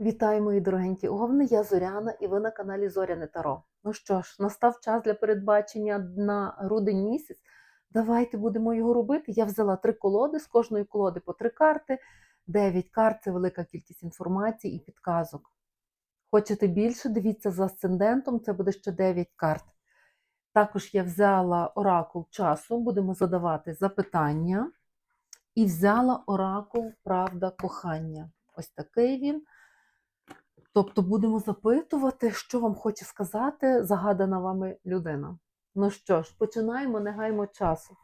Вітаю, мої дорогенькі овни, я Зоряна і ви на каналі Зоряне Таро. Ну що ж, настав час для передбачення на грудень місяць. Давайте будемо його робити. Я взяла три колоди, з кожної колоди по три карти. Дев'ять карт це велика кількість інформації і підказок. Хочете більше? Дивіться за асцендентом, це буде ще 9 карт. Також я взяла оракул часу, будемо задавати запитання. І взяла оракул Правда кохання. Ось такий він. Тобто будемо запитувати, що вам хоче сказати загадана вами людина. Ну що ж, починаємо, не гаймо часу.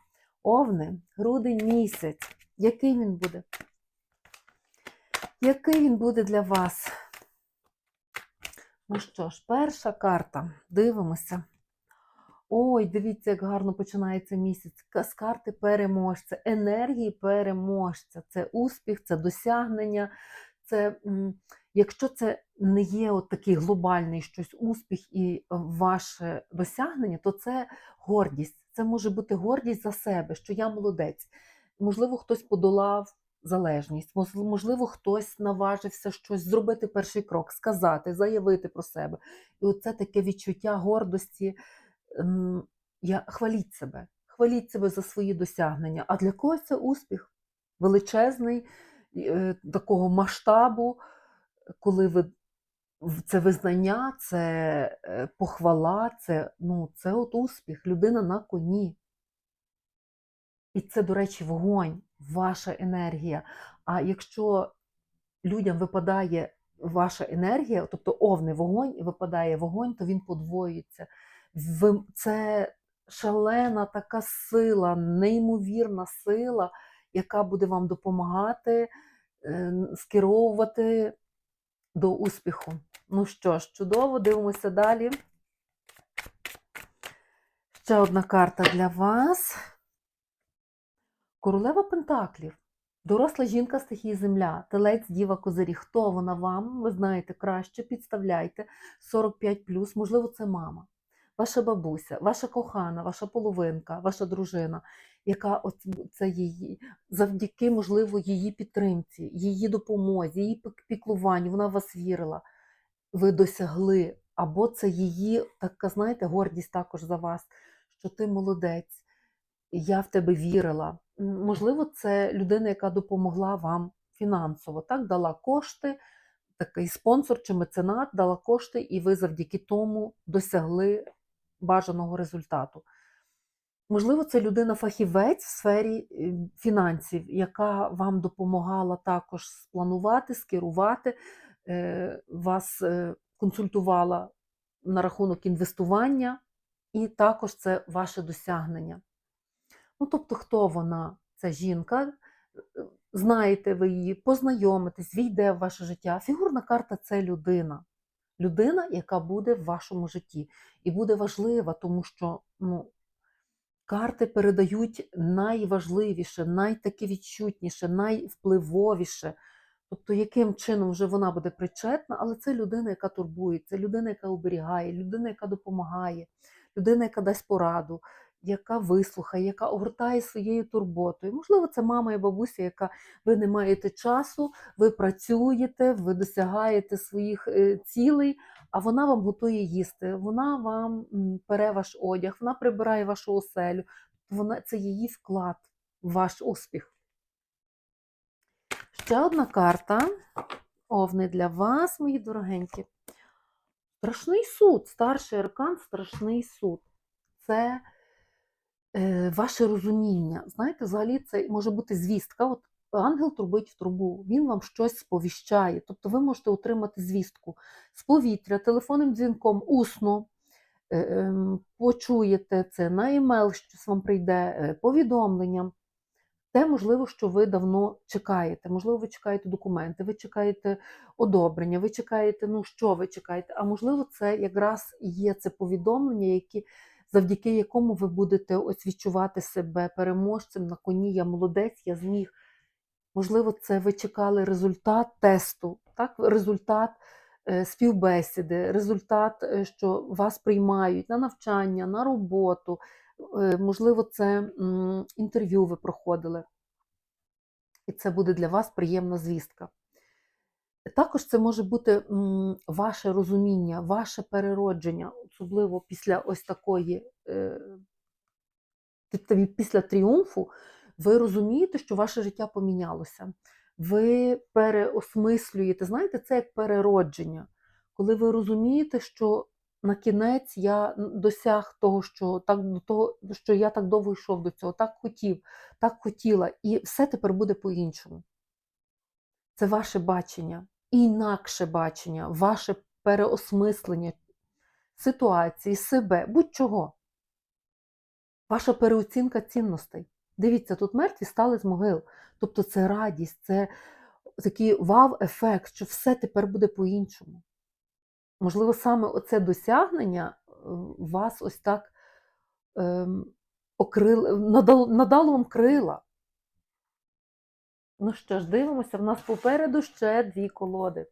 Овни, грудень місяць. Який він буде? Який він буде для вас? Ну що ж, перша карта. Дивимося. Ой, дивіться, як гарно починається місяць. З карти переможця, енергії переможця. Це успіх, це досягнення. Це, якщо це не є от такий глобальний щось успіх і ваше досягнення, то це гордість. Це може бути гордість за себе, що я молодець. Можливо, хтось подолав залежність, можливо, хтось наважився щось зробити перший крок, сказати, заявити про себе. І оце таке відчуття гордості. ем, Я, хваліть себе, хваліть себе за свої досягнення. А для когось це успіх величезний, е, такого масштабу, коли ви це визнання, це е, похвала, це, ну, це от успіх, людина на коні. І це, до речі, вогонь, ваша енергія. А якщо людям випадає ваша енергія, тобто овний вогонь, і випадає вогонь, то він подвоюється. Це шалена така сила, неймовірна сила, яка буде вам допомагати е, скеровувати до успіху. Ну що ж, чудово, дивимося далі. Ще одна карта для вас. Королева Пентаклів. Доросла жінка стихії Земля, телець, діва, козирі. Хто вона вам? Ви знаєте краще, підставляйте 45 можливо, це мама, ваша бабуся, ваша кохана, ваша половинка, ваша дружина, яка от це її завдяки, можливо, її підтримці, її допомозі, її пік- піклуванню, вона в вас вірила. Ви досягли, або це її така, знаєте, гордість також за вас, що ти молодець, я в тебе вірила. Можливо, це людина, яка допомогла вам фінансово, так, дала кошти, такий спонсор чи меценат дала кошти, і ви завдяки тому досягли бажаного результату. Можливо, це людина-фахівець в сфері е, фінансів, яка вам допомагала також спланувати, скерувати, е, вас е, консультувала на рахунок інвестування, і також це ваше досягнення. Ну, тобто, хто вона? Це жінка, знаєте ви її, познайомитесь, війде в ваше життя. Фігурна карта це людина. Людина, яка буде в вашому житті. І буде важлива, тому що ну, карти передають найважливіше, найтаке відчутніше, найвпливовіше. Тобто, яким чином вже вона буде причетна, але це людина, яка турбується, людина, яка оберігає, людина, яка допомагає, людина, яка дасть пораду, яка вислухає, яка огортає своєю турботою. Можливо, це мама і бабуся, яка ви не маєте часу, ви працюєте, ви досягаєте своїх е, цілей, а вона вам готує їсти, вона вам пере ваш одяг, вона прибирає вашу оселю. Вона, це її вклад ваш успіх. Ще одна карта. Овни для вас, мої дорогенькі. Страшний суд, старший аркан, страшний суд. Це ваше розуміння. Знаєте, взагалі це може бути звістка. От ангел трубить в трубу, він вам щось сповіщає. Тобто ви можете отримати звістку з повітря, телефонним дзвінком, усно. е, ем, Почуєте це на емейл, щось вам прийде, е, повідомленням. Те, можливо, що ви давно чекаєте. Можливо, ви чекаєте документи, ви чекаєте одобрення, ви чекаєте, ну що ви чекаєте? А можливо, це якраз є це повідомлення, які, завдяки якому ви будете ось відчувати себе переможцем на коні, я молодець, я зміг. Можливо, це ви чекали результат тесту, так? результат е, співбесіди, результат, е, що вас приймають на навчання, на роботу. Е, Можливо, це інтерв'ю ви проходили. І це буде для вас приємна звістка. Також це може бути ваше розуміння, ваше переродження, особливо після ось такої, е, тобто після тріумфу, ви розумієте, що ваше життя помінялося. Ви переосмислюєте, знаєте, це як переродження, коли ви розумієте, що на кінець я досяг того, що так до того, що я так довго йшов до цього, так хотів, так хотіла, і все тепер буде по-іншому. Це ваше бачення, інакше бачення, ваше переосмислення ситуації, себе, будь-чого. Ваша переоцінка цінностей. Дивіться, тут мертві стали з могил. Тобто це радість, це такий вау-ефект, що все тепер буде по-іншому. Можливо, саме оце досягнення е, вас ось так ем, окрил, надало, надало вам крила. Ну що ж, дивимося, в нас попереду ще дві колоди.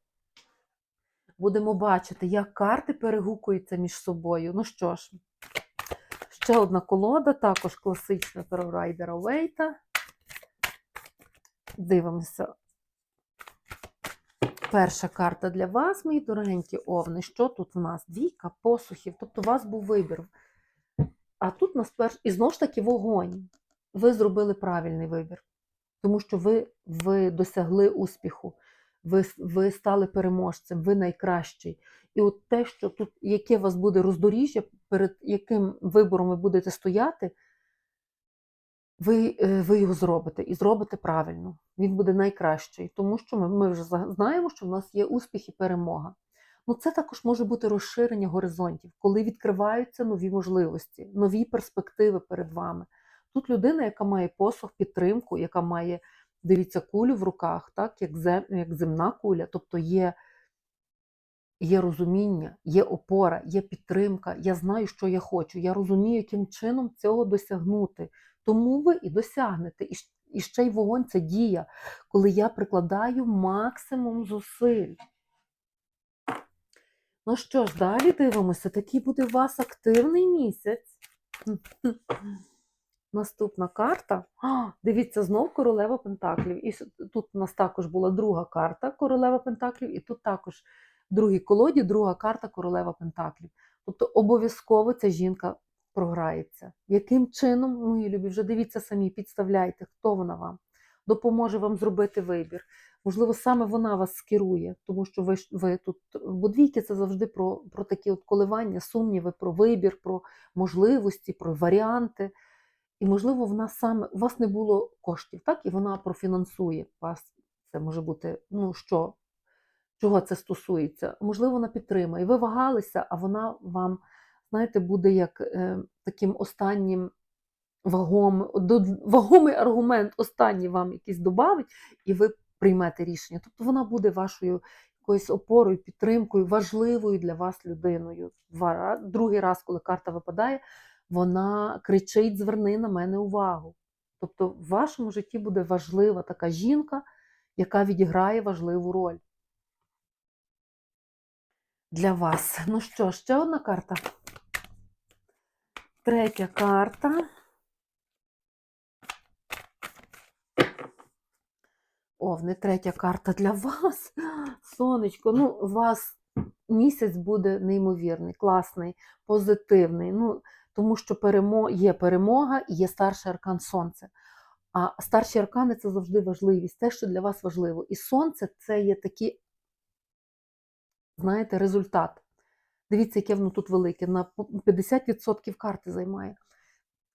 Будемо бачити, як карти перегукуються між собою. Ну що ж, ще одна колода, також класична Райдера Вейта. Дивимося. Перша карта для вас, мої дорогенькі овни. Що тут в нас? Двійка посухів, тобто у вас був вибір. А тут у нас перш... і знову ж таки вогонь. Ви зробили правильний вибір, тому що ви, ви досягли успіху, ви, ви стали переможцем, ви найкращий. І от те, що тут, яке у вас буде роздоріжжя, перед яким вибором ви будете стояти, ви, е, ви його зробите і зробите правильно. Він буде найкращий, тому що ми, ми вже знаємо, що в нас є успіх і перемога. Ну, це також може бути розширення горизонтів, коли відкриваються нові можливості, нові перспективи перед вами. Тут людина, яка має посох, підтримку, яка має, дивіться, кулю в руках, так, як, зем, як земна куля, тобто є, є розуміння, є опора, є підтримка. Я знаю, що я хочу. Я розумію, яким чином цього досягнути. Тому ви і досягнете. І, і ще й вогонь це дія, коли я прикладаю максимум зусиль. Ну що ж, далі дивимося, такий буде у вас активний місяць. Наступна карта. А, дивіться, знов королева Пентаклів. І тут у нас також була друга карта королева Пентаклів, і тут також в другій колоді друга карта королева Пентаклів. Тобто обов'язково ця жінка програється. Яким чином, мої любі, вже дивіться самі, підставляйте, хто вона вам допоможе вам зробити вибір. Можливо, саме вона вас скерує, тому що ви, ви тут, бо двійки це завжди про, про такі от коливання, сумніви, про вибір, про можливості, про варіанти. І, можливо, в нас саме у вас не було коштів, так? І вона профінансує вас. Це може бути, ну що, чого це стосується? Можливо, вона підтримує. Ви вагалися, а вона вам, знаєте, буде як е, таким останнім вагом, вагомий аргумент, останній вам якийсь добавить, і ви приймете рішення. Тобто вона буде вашою якоюсь опорою, підтримкою, важливою для вас людиною. Два Другий раз, коли карта випадає, вона кричить: зверни на мене увагу. Тобто в вашому житті буде важлива така жінка, яка відіграє важливу роль. Для вас. Ну що, ще одна карта. Третя карта. Овни, третя карта для вас. Сонечко, ну, у вас місяць буде неймовірний, класний, позитивний. Ну, тому що перемо... є перемога і є старший аркан сонце. А старші аркани це завжди важливість, те, що для вас важливо. І сонце це є такий, знаєте, результат. Дивіться, яке воно тут велике, на 50% карти займає.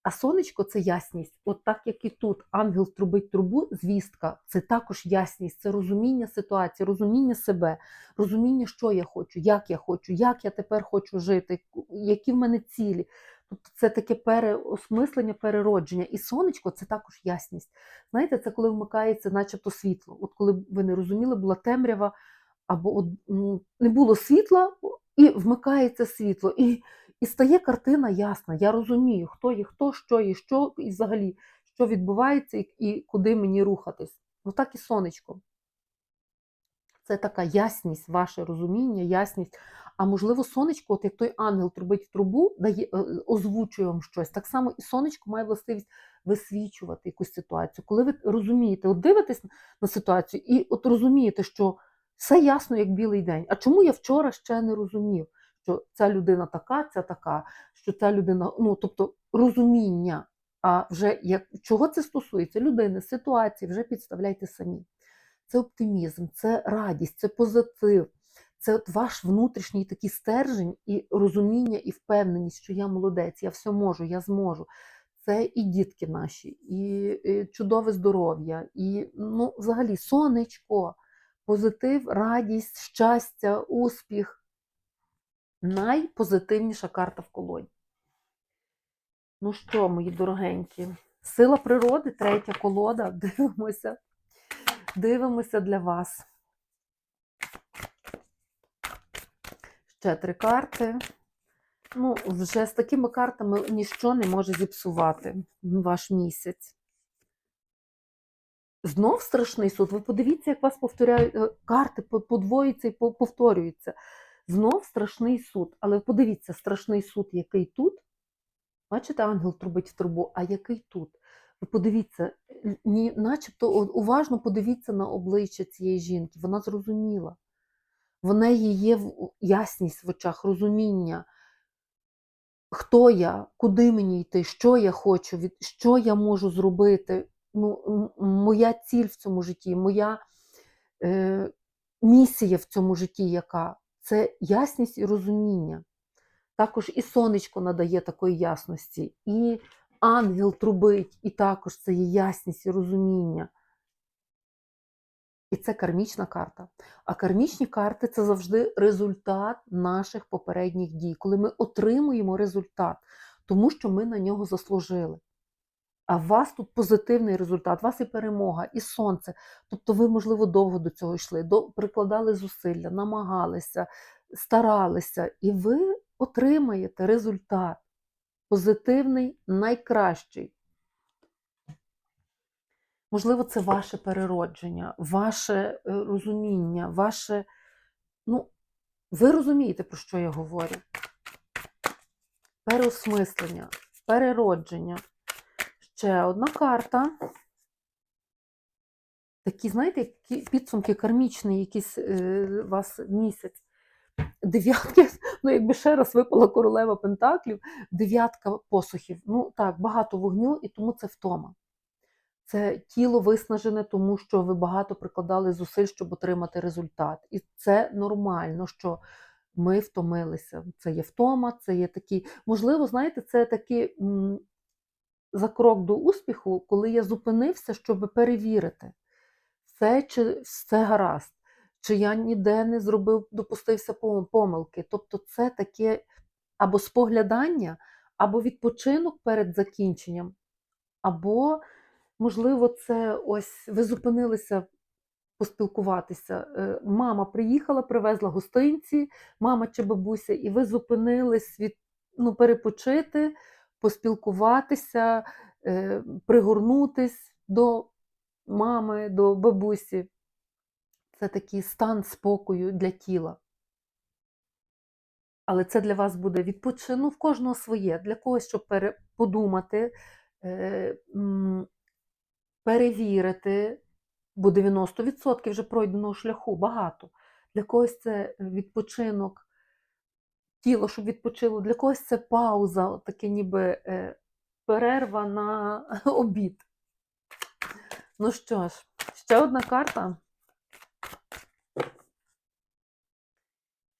А сонечко це ясність. От так як і тут ангел трубить трубу, звістка це також ясність, це розуміння ситуації, розуміння себе, розуміння, що я хочу, як я хочу, як я тепер хочу жити, які в мене цілі. Тобто це таке переосмислення, переродження. І сонечко це також ясність. Знаєте, це коли вмикається, начебто світло. От коли ви не розуміли, була темрява, або от, ну, не було світла, і вмикається світло. І і стає картина ясна. Я розумію, хто є хто, що є що, і взагалі, що відбувається, і, і куди мені рухатись. Ну так і сонечко. Це така ясність, ваше розуміння, ясність. А можливо, сонечко, от як той ангел трубить в трубу, дає, е, озвучує вам щось. Так само і сонечко має властивість висвічувати якусь ситуацію. Коли ви розумієте, от дивитесь на ситуацію, і от розумієте, що Все ясно, як білий день. А чому я вчора ще не розумів, що ця людина така, ця така, що ця людина, ну тобто розуміння. А вже як чого це стосується? Людини, ситуації, вже підставляйте самі. Це оптимізм, це радість, це позитив, це от ваш внутрішній такий стержень і розуміння, і впевненість, що я молодець, я все можу, я зможу. Це і дітки наші, і, і чудове здоров'я, і ну, взагалі сонечко, позитив, радість, щастя, успіх. Найпозитивніша карта в колоді. Ну що, мої дорогенькі, сила природи, третя колода. Дивимося. Дивимося для вас. Ще три карти. Ну, вже з такими картами ніщо не може зіпсувати ваш місяць. Знов страшний суд. Ви подивіться, як вас повторяють е, карти подвоюються і повторюються. Знов страшний суд. Але подивіться, страшний суд, який тут. Бачите, ангел трубить в трубу, а який тут? Ви подивіться, начебто уважно подивіться на обличчя цієї жінки. Вона зрозуміла. В неї є ясність в очах, розуміння, хто я, куди мені йти, що я хочу, від, що я можу зробити. Ну, Моя ціль в цьому житті, моя е, місія в цьому житті, яка це ясність і розуміння. Також і сонечко надає такої ясності, і ангел трубить, і також це є ясність і розуміння. І це кармічна карта. А кармічні карти це завжди результат наших попередніх дій, коли ми отримуємо результат, тому що ми на нього заслужили. А у вас тут позитивний результат, у вас і перемога, і сонце. Тобто ви, можливо, довго до цього йшли, до, прикладали зусилля, намагалися, старалися, і ви отримаєте результат позитивний, найкращий. Можливо, це ваше переродження, ваше е, розуміння, ваше. Ну, ви розумієте, про що я говорю? Переосмислення, переродження. Ще одна карта. Такі, знаєте, підсумки кармічні, якийсь е, вас місяць дев'ятки, ну якби ще раз випала королева Пентаклів, дев'ятка посухів. Ну так, багато вогню, і тому це втома. Це тіло виснажене, тому що ви багато прикладали зусиль, щоб отримати результат. І це нормально, що ми втомилися. Це є втома, це є такі. Можливо, знаєте, це такий м, за крок до успіху, коли я зупинився, щоб перевірити, все чи все гаразд чи я ніде не зробив, допустився помилки. Тобто, це таке або споглядання, або відпочинок перед закінченням, або, можливо, це ось ви зупинилися поспілкуватися. Е, мама приїхала, привезла гостинці, мама чи бабуся, і ви зупинились від ну, перепочити, поспілкуватися, е, пригорнутись до мами, до бабусі це такий стан спокою для тіла. Але це для вас буде відпочину ну, в кожного своє, для когось, щоб подумати, е, перевірити, бо 90% вже пройденого шляху багато. Для когось це відпочинок, тіло, щоб відпочило, для когось це пауза, таке ніби е, перерва на обід. Ну що ж, ще одна карта.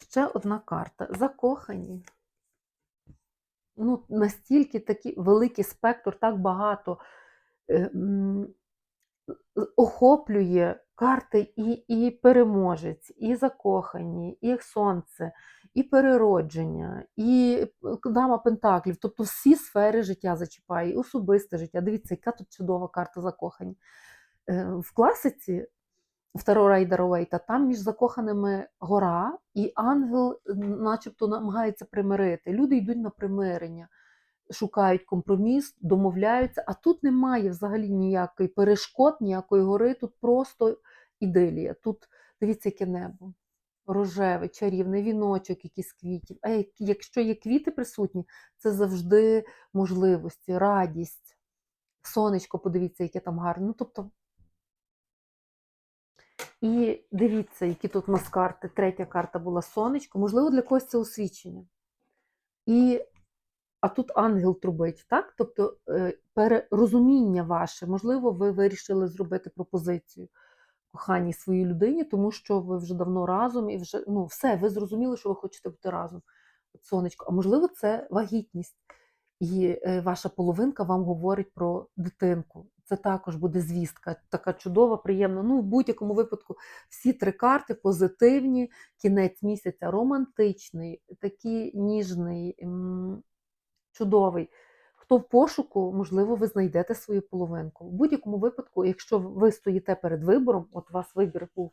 Ще одна карта. Закохані. Ну, Настільки такий великий спектр, так багато е, охоплює карти і і переможець, і закохані, і сонце, і переродження, і е, дама Пентаклів. Тобто всі сфери життя зачіпає, і особисте життя. Дивіться, яка тут чудова карта закохані. Е, в класиці Уейта, там між закоханими гора, і ангел начебто намагається примирити. Люди йдуть на примирення, шукають компроміс, домовляються, а тут немає взагалі ніякої перешкод, ніякої гори, тут просто іделія. Тут дивіться, яке небо. Рожеве, чарівне, віночок, якийсь квітів. А якщо є квіти присутні, це завжди можливості, радість. Сонечко, подивіться, яке там гарне. Ну, тобто І дивіться, які тут у нас карти. Третя карта була сонечко. Можливо, для когось це освічення. І, а тут ангел трубить, так? Тобто е, перерозуміння ваше. Можливо, ви вирішили зробити пропозицію коханій своїй людині, тому що ви вже давно разом і вже ну, все, ви зрозуміли, що ви хочете бути разом. Сонечко. А можливо, це вагітність. І е, ваша половинка вам говорить про дитинку. Це також буде звістка, така чудова, приємна. Ну, в будь-якому випадку, всі три карти позитивні, кінець місяця романтичний, такий ніжний, чудовий. Хто в пошуку, можливо, ви знайдете свою половинку. В будь-якому випадку, якщо ви стоїте перед вибором, от у вас вибір був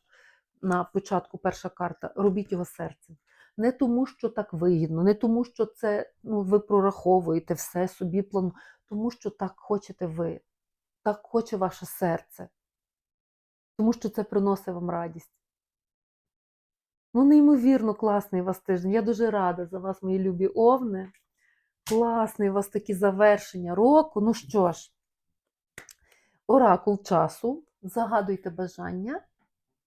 на початку перша карта, робіть його серцем. Не тому, що так вигідно, не тому, що це ну, ви прораховуєте все собі плану, тому що так хочете ви, так хоче ваше серце, тому що це приносить вам радість. Ну, неймовірно, класний у вас тиждень. Я дуже рада за вас, мої любі овни. Класний у вас такі завершення року. Ну що ж, оракул часу, загадуйте бажання,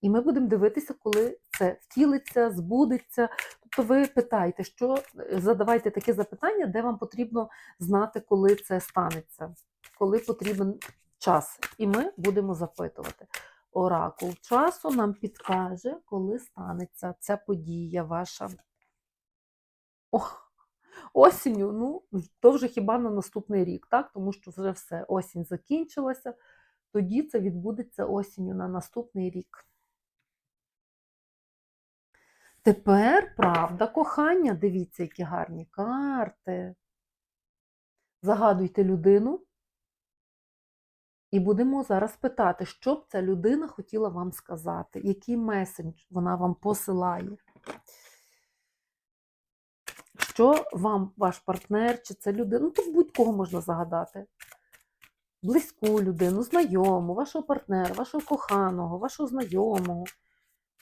і ми будемо дивитися, коли це втілиться, збудеться. Тобто ви питаєте, що задавайте таке запитання, де вам потрібно знати, коли це станеться, коли потрібен час. І ми будемо запитувати. Оракул часу нам підкаже, коли станеться ця подія ваша. Ох, осінню, ну, то вже хіба на наступний рік, так? Тому що вже все, осінь закінчилася, тоді це відбудеться осінню на наступний рік. Тепер правда кохання. Дивіться, які гарні карти. Загадуйте людину. І будемо зараз питати, що б ця людина хотіла вам сказати, який месендж вона вам посилає. Що вам ваш партнер, чи це людина, ну тут будь-кого можна загадати. Близьку людину, знайому, вашого партнера, вашого коханого, вашого знайомого.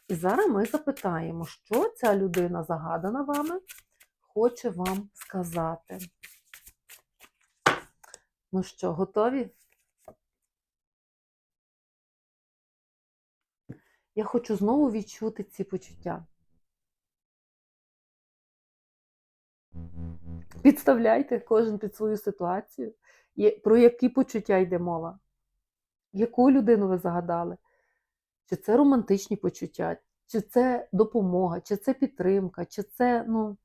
І зараз ми запитаємо, що ця людина загадана вами, хоче вам сказати. Ну що, готові? Я хочу знову відчути ці почуття. Підставляйте кожен під свою ситуацію. Про які почуття йде мова? Яку людину ви загадали? Чи це романтичні почуття, чи це допомога, чи це підтримка, чи це, ну,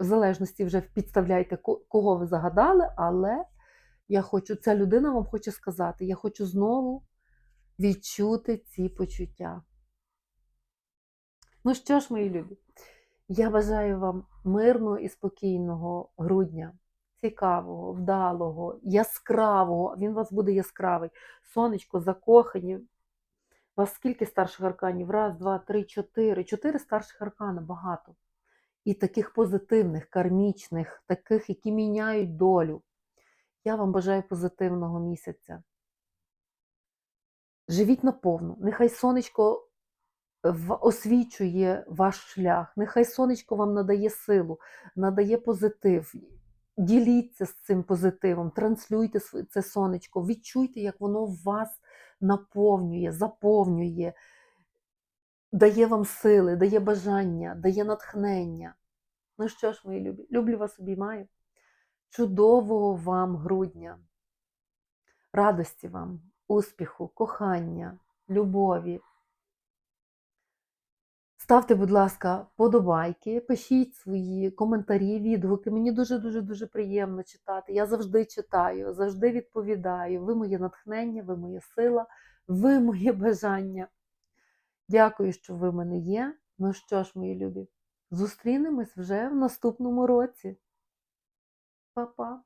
в залежності вже підставляйте, кого ви загадали, але я хочу, ця людина вам хоче сказати, я хочу знову відчути ці почуття. Ну що ж, мої любі, я бажаю вам мирного і спокійного грудня, цікавого, вдалого, яскравого. Він у вас буде яскравий. Сонечко, закохані. У вас скільки старших арканів? Раз, два, три, чотири. Чотири старших аркана багато. І таких позитивних, кармічних, таких, які міняють долю. Я вам бажаю позитивного місяця. Живіть наповну. Нехай сонечко освічує ваш шлях. Нехай сонечко вам надає силу, надає позитив. Діліться з цим позитивом, транслюйте це сонечко, відчуйте, як воно вас наповнює, заповнює, дає вам сили, дає бажання, дає натхнення. Ну що ж, мої любі, люблю вас, обіймаю. Чудового вам грудня, радості вам, успіху, кохання, любові. Ставте, будь ласка, подобайки, пишіть свої коментарі, відгуки. Мені дуже-дуже дуже приємно читати. Я завжди читаю, завжди відповідаю. Ви моє натхнення, ви моя сила, ви моє бажання. Дякую, що ви в мене є. Ну що ж, мої любі, зустрінемось вже в наступному році. Па-па!